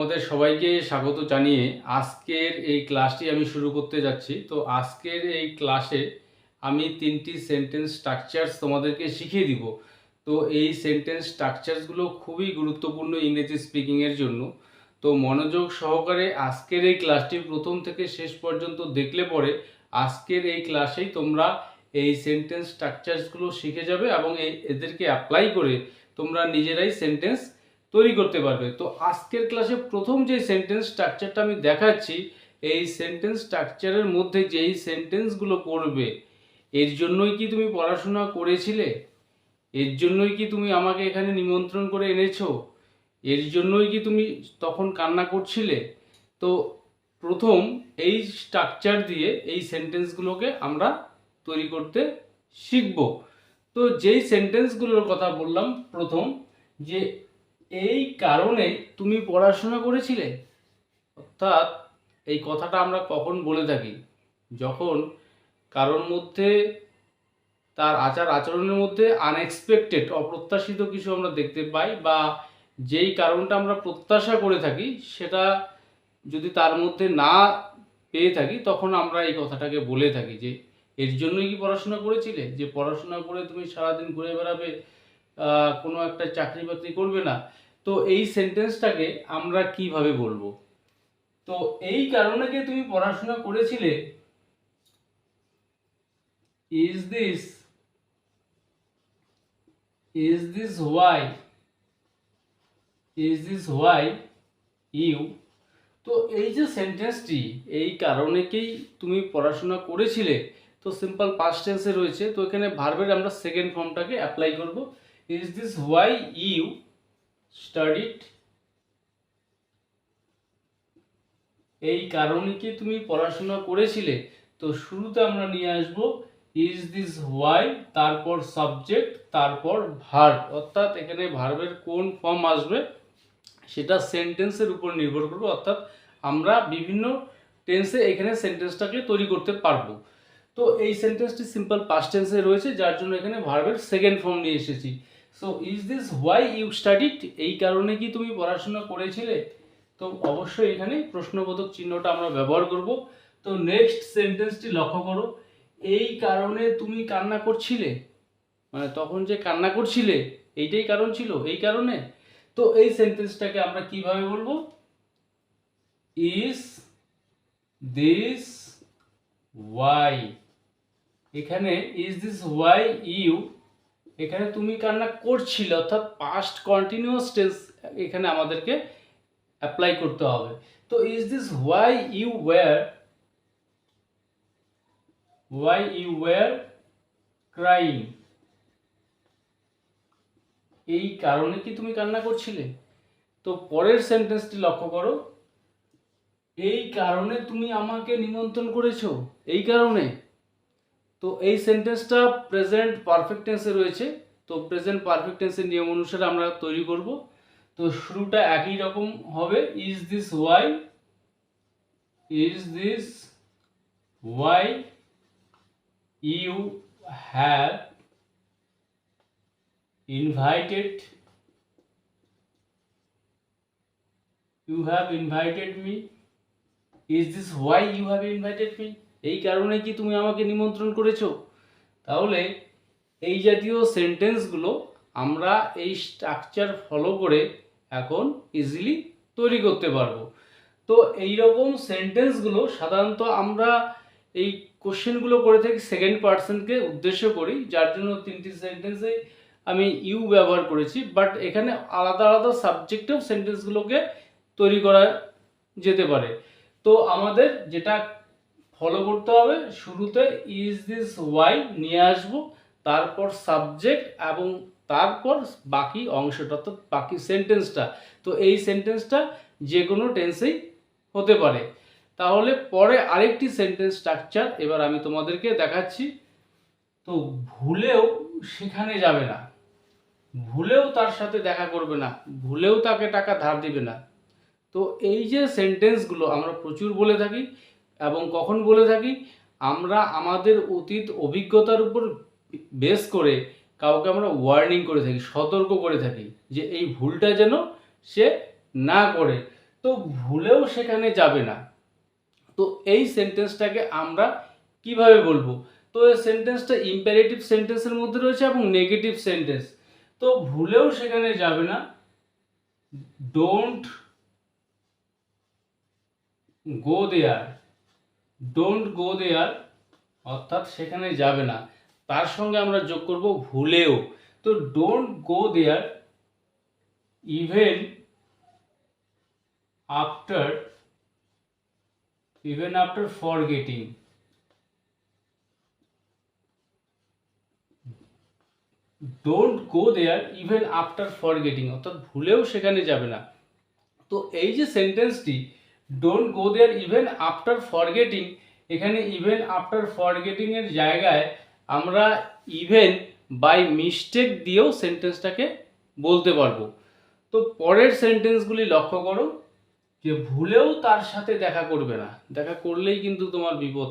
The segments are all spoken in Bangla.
আমাদের সবাইকে স্বাগত জানিয়ে আজকের এই ক্লাসটি আমি শুরু করতে যাচ্ছি। তো আজকের এই ক্লাসে আমি তিনটি সেন্টেন্স স্ট্রাকচারস তোমাদেরকে শিখিয়ে দিব। তো এই সেন্টেন্স স্ট্রাকচারসগুলো খুবই গুরুত্বপূর্ণ ইংরেজি স্পিকিংয়ের জন্য। তো মনোযোগ সহকারে আজকের এই ক্লাসটি প্রথম থেকে শেষ পর্যন্ত দেখলে পরে আজকের এই ক্লাসেই তোমরা এই সেন্টেন্স স্ট্রাকচারসগুলো শিখে যাবে এবং এদেরকে অ্যাপ্লাই করে তোমরা নিজেরাই সেন্টেন্স তৈরি করতে পারবে। তো আজকের ক্লাসে প্রথম যে সেন্টেন্স স্ট্রাকচারটা আমি দেখাচ্ছি, এই সেন্টেন্স স্ট্রাকচারের মধ্যে যেই সেন্টেন্সগুলো পড়বে, এর জন্যই কি তুমি পড়াশোনা করেছিলে? এর জন্যই কি তুমি আমাকে এখানে নিমন্ত্রণ করে এনেছো? এর জন্যই কি তুমি তখন কান্না করছিলে? তো প্রথম এই স্ট্রাকচার দিয়ে এই সেন্টেন্সগুলোকে আমরা তৈরি করতে শিখব। তো যেই সেন্টেন্সগুলোর কথা বললাম, প্রথম যে এই কারণে তুমি পড়াশোনা করেছিলে? অর্থাৎ এই কথাটা আমরা কখন বলে থাকি? যখন কারোর মধ্যে, তার আচার আচরণের মধ্যে আনএক্সপেক্টেড অপ্রত্যাশিত কিছু আমরা দেখতে পাই বা যেই কারণটা আমরা প্রত্যাশা করে থাকি, সেটা যদি তার মধ্যে না পেয়ে থাকি, তখন আমরা এই কথাটাকে বলে থাকি যে, এর জন্যই কি পড়াশোনা করেছিলে? যে পড়াশোনা করে তুমি সারাদিন ঘুরে বেড়াবে কোনো একটা চাকরি বাকরি করবে না। তো এই সেন্টেন্সটাকে আমরা কীভাবে বলব? তো এই কারণে কি তুমি পড়াশোনা করেছিলে is this is this why is this why you তো এই যে সেন্টেন্সটি এই কারণেকেই তুমি পড়াশোনা করেছিলে। তো সিম্পল পাস্ট টেন্সে রয়েছে। তো এখানে ভার্বের আমরা সেকেন্ড ফর্মটাকে অ্যাপ্লাই করব। Is this why you studied এই কারণে কি তুমি পড়াশোনা করেছিলে? তো শুরুতে আমরা নিয়ে আসব ইজ দিস হোয়াই তারপর সাবজেক্ট তারপর ভার্ব অর্থাৎ এখানে ভার্বের কোন ফর্ম আসবে, সেটা সেন্টেন্সের উপর নির্ভর করবে। অর্থাৎ আমরা বিভিন্ন টেন্সে এখানে সেন্টেন্সটাকে তৈরি করতে পারব। তো এই সেন্টেন্সটি সিম্পল পাস্ট টেন্সে রয়েছে, যার জন্য এখানে ভার্বের সেকেন্ড ফর্ম নিয়ে এসেছি। So is this why you studied এই কারণে কি তুমি পড়াশোনা করেছিলে? তো অবশ্যই এখানে প্রশ্নবোধক চিহ্নটা আমরা ব্যবহার করব। তো নেক্সট সেন্টেন্সটি লক্ষ্য করো। এই কারণে তুমি কান্না করছিলে? মানে তখন যে কান্না করছিলে, এইটাই কারণ ছিল? এই কারণে? তো এই সেন্টেন্সটাকে আমরা কীভাবে বলব? ইজ দিস ওয়াই এখানে ইজ দিস ওয়াই ইউ এখানে তুমি কান্না করছিলে, অর্থাৎ পাস্ট কন্টিনিউয়াস টেন্স এখানে আমাদেরকে অ্যাপ্লাই করতে হবে। তো is this why you were why you were crying এই কারণে কি তুমি কান্না করছিলে? তো পরের সেন্টেন্সটি লক্ষ্য করো। এই কারণে তুমি আমাকে নিমন্ত্রণ করেছ। এই কারণে। তো এই সেন্টেন্সটা প্রেজেন্ট পারফেক্ট টেন্সে রয়েছে। তো প্রেজেন্ট পারফেক্ট টেন্সের নিয়ম অনুসারে আমরা তৈরি করব। তো শুরুটা একই রকম হবে। Is this why is this why you have invited you have invited me. Is this why you have invited me? এই কারণে কি তুমি আমাকে নিমন্ত্রণ করেছ? তাহলে এই জাতীয় সেন্টেন্সগুলো আমরা এই স্ট্রাকচার ফলো করে এখন ইজিলি তৈরি করতে পারব। তো এই রকম সেন্টেন্সগুলো সাধারণত আমরা এই কোশ্চেনগুলো করে থাকি সেকেন্ড পার্সনকে উদ্দেশ্য করি যার জন্য তিনটি সেন্টেন্সে আমি ইউ ব্যবহার করেছি বাট এখানে আলাদা আলাদা সাবজেক্টেও সেন্টেন্সগুলোকে তৈরি করা যেতে পারে। তো আমাদের যেটা ফলো করতে হবে। শুরুতে ইজ দিস ওয়াই নিয়ে আসব, তারপর সাবজেক্ট এবং তারপর বাকি অংশটা, অর্থাৎ বাকি সেন্টেন্সটা তো এই সেন্টেন্সটা যে কোনো টেন্সেই হতে পারে। তাহলে পরে আরেকটি সেন্টেন্স স্ট্রাকচার এবার আমি তোমাদেরকে দেখাচ্ছি। তো ভুলেও সেখানে যাবে না। ভুলেও তার সাথে দেখা করবে না। ভুলেও তাকে টাকা ধার দিবে না। তো এই যে সেন্টেন্সগুলো আমরা প্রচুর বলে থাকি এবং কখন বলে থাকি, আমরা আমাদের অতীত অভিজ্ঞতার উপর বেস করে কাউকে আমরা ওয়ার্নিং করে থাকি, সতর্ক করে থাকি যে এই ভুলটা যেন সে না করে। তো ভুলেও সেখানে যাবে না। তো এই সেন্টেন্সটাকে আমরা কীভাবে বলব? তো এই সেন্টেন্সটা ইম্পারেটিভ সেন্টেন্সের মধ্যে রয়েছে এবং নেগেটিভ সেন্টেন্স তো ভুলেও সেখানে যাবে না। Don't go there don't go দেয়ার অর্থাৎ সেখানে যাবে না। তার সঙ্গে আমরা যোগ করব ভুলেও। তো don't go there even after even after forgetting don't go there even after forgetting অর্থাৎ ভুলেও সেখানে যাবে না। তো এই যে সেন্টেন্সটি don't go there even after forgetting এখানে ইভেন আফটার ফরগেটিং এর জায়গায় আমরা ইভেন বাই মিস্টেক দিয়েও সেন্টেন্সটাকে বলতে পারব। তো পরের সেন্টেন্সগুলি লক্ষ্য করো, যে ভুলেও তার সাথে দেখা করবে না। দেখা করলেই কিন্তু তোমার বিপদ,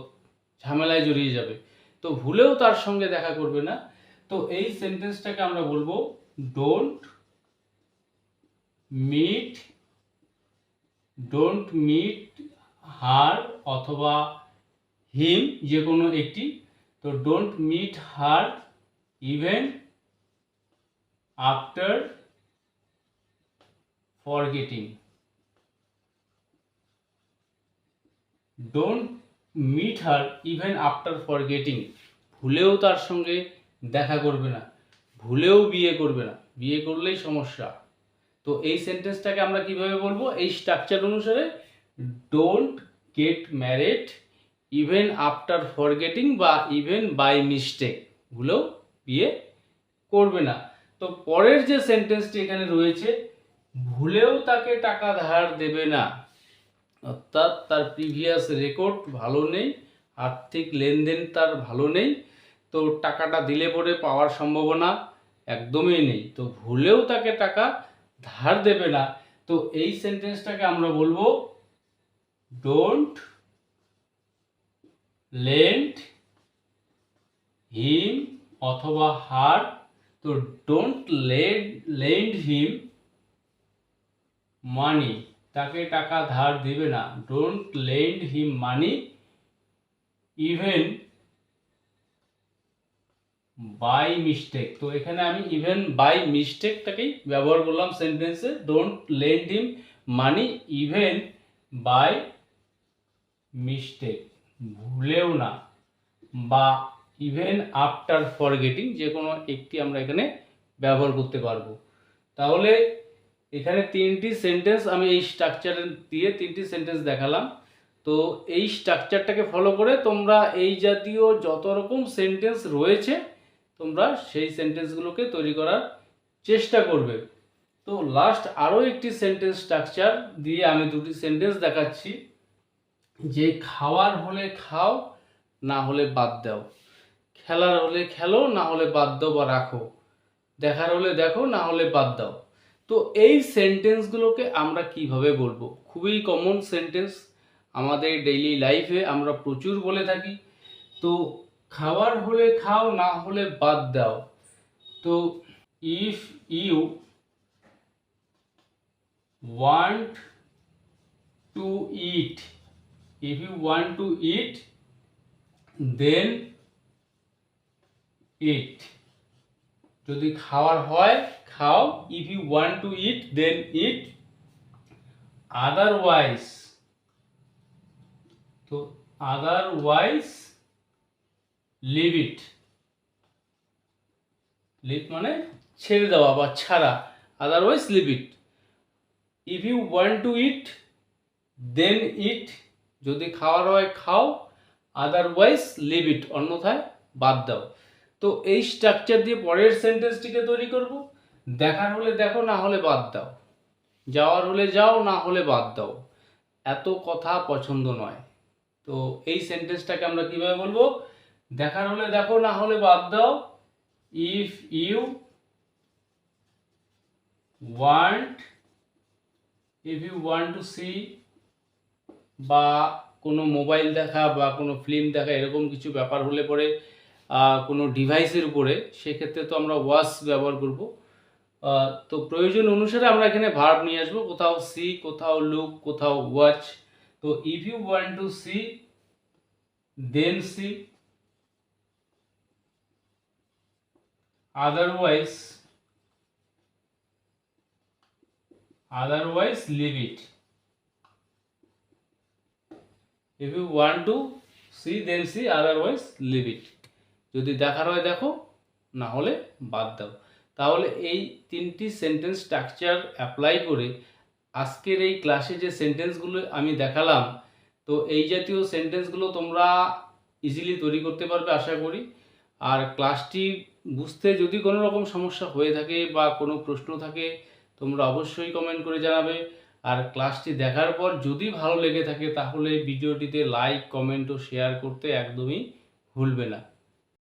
ঝামেলায় জড়িয়ে যাবে। তো ভুলেও তার সঙ্গে দেখা করবে না। তো এই সেন্টেন্সটাকে আমরা বলব don't meet don't meet her অথবা হিম যে কোনো একটি। তো don't meet her even after forgetting don't meet her even after forgetting ভুলেও তার সঙ্গে দেখা করবে না। ভুলেও বিয়ে করবে না। বিয়ে করলেই সমস্যা। তো এই সেন্টেন্সটাকে আমরা কীভাবে বলব? এই স্ট্রাকচার অনুসারে don't get married even after forgetting বা ইভেন বাই মিস্টেক ভুলেও বিয়ে করবে না। তো পরের যে সেন্টেন্সটি এখানে রয়েছে, ভুলেও তাকে টাকা ধার দেবে না। অর্থাৎ তার প্রিভিয়াস রেকর্ড ভালো নেই, আর্থিক লেনদেন তার ভালো নেই, তো টাকাটা দিলে পরে পাওয়ার সম্ভাবনা একদমই নেই। তো ভুলেও তাকে টাকা ধার দেবে না। তো এই সেন্টেন্সটাকে আমরা বলব ডোন্ট লেন্ড হিম অথবা হার তো ডোন্ট লেন্ড হিম মানি তাকে টাকা ধার দিবে না। Don't lend him money even by mistake তো এখানে আমি ইভেন বাই মিস্টেকটাকেই ব্যবহার করলাম সেন্টেন্সে don't lend him money even by mistake ভুলেও না। বা ইভেন আফটার ফরগেটিং যে কোনো একটি আমরা এখানে ব্যবহার করতে পারব। তাহলে এখানে তিনটি সেন্টেন্স আমি এই স্ট্রাকচার দিয়ে তিনটি সেন্টেন্স দেখালাম। তো এই স্ট্রাকচারটাকে ফলো করে তোমরা এই জাতীয় যত রকম সেন্টেন্স রয়েছে তোমরা সেই সেন্টেন্সগুলোকে তৈরি করার চেষ্টা করবে। তো লাস্ট আরও একটি সেন্টেন্স স্ট্রাকচার দিয়ে আমি দুটি সেন্টেন্স দেখাচ্ছি। যে খাওয়ার হলে খাও, না হলে বাদ দাও। খেলার হলে খেলো, না হলে বাদ দাও বা রাখো। দেখার হলে দেখো, না হলে বাদ দাও। তো এই সেন্টেন্সগুলোকে আমরা কীভাবে বলব? খুবই কমন সেন্টেন্স আমাদের ডেইলি লাইফে আমরা প্রচুর বলে থাকি। তো খাবার হলে খাও, না হলে বাদ দাও। তো if you want to eat if you want to eat then eat যদি খাওয়ার হয়, খাও। If you want to eat then eat otherwise তো আদারওয়াইজ লিভ ইট লিভ মানে ছেড়ে দেওয়া বা ছাড়া। Otherwise leave it if you want to eat then eat যদি খাওয়ার হয়, খাও। আদারওয়াইজ লিভ ইট অন্যথায় বাদ দাও। তো এই স্ট্রাকচার দিয়ে পরের সেন্টেন্সটিকে তৈরি করব। দেখার হলে দেখো, না হলে বাদ দাও। যাওয়ার হলে যাও, না হলে বাদ দাও। এত কথা পছন্দ নয়। তো এই সেন্টেন্সটাকে আমরা কীভাবে বলব? দেখার হলে দেখো, না হলে বাদ দাও। If you want if you want to see বা কোনো মোবাইল দেখা বা কোনো ফিল্ম দেখা, এরকম কিছু ব্যাপার হলে পরে কোনো ডিভাইসের উপরে, সেক্ষেত্রে তো আমরা ওয়াচ ব্যবহার করব। তো প্রয়োজন অনুসারে আমরা এখানে ভার্ব নিয়ে আসব, কোথাও সি কোথাও লুক কোথাও ওয়াচ তো if you want to see then see otherwise otherwise leave it. If you want to see, then see, otherwise leave it. যদি দেখার হয় দেখো, না হলে বাদ দাও। তাহলে এই তিনটি সেন্টেন্স স্ট্রাকচার অ্যাপ্লাই করে আজকের এই ক্লাসে যে সেন্টেন্সগুলো আমি দেখালাম, তো এই জাতীয় সেন্টেন্সগুলো তোমরা ইজিলি তৈরি করতে পারবে, আশা করি। আর ক্লাসটি বুঝতে যদি কোনো রকম সমস্যা হয়ে থাকে বা কোনো প্রশ্ন থাকে, তোমরা অবশ্যই কমেন্ট করে জানাবে। আর ক্লাসটি দেখার পর যদি ভালো লেগে থাকে, তাহলে ভিডিওটিতে লাইক কমেন্ট ও শেয়ার করতে একদমই ভুলবে না।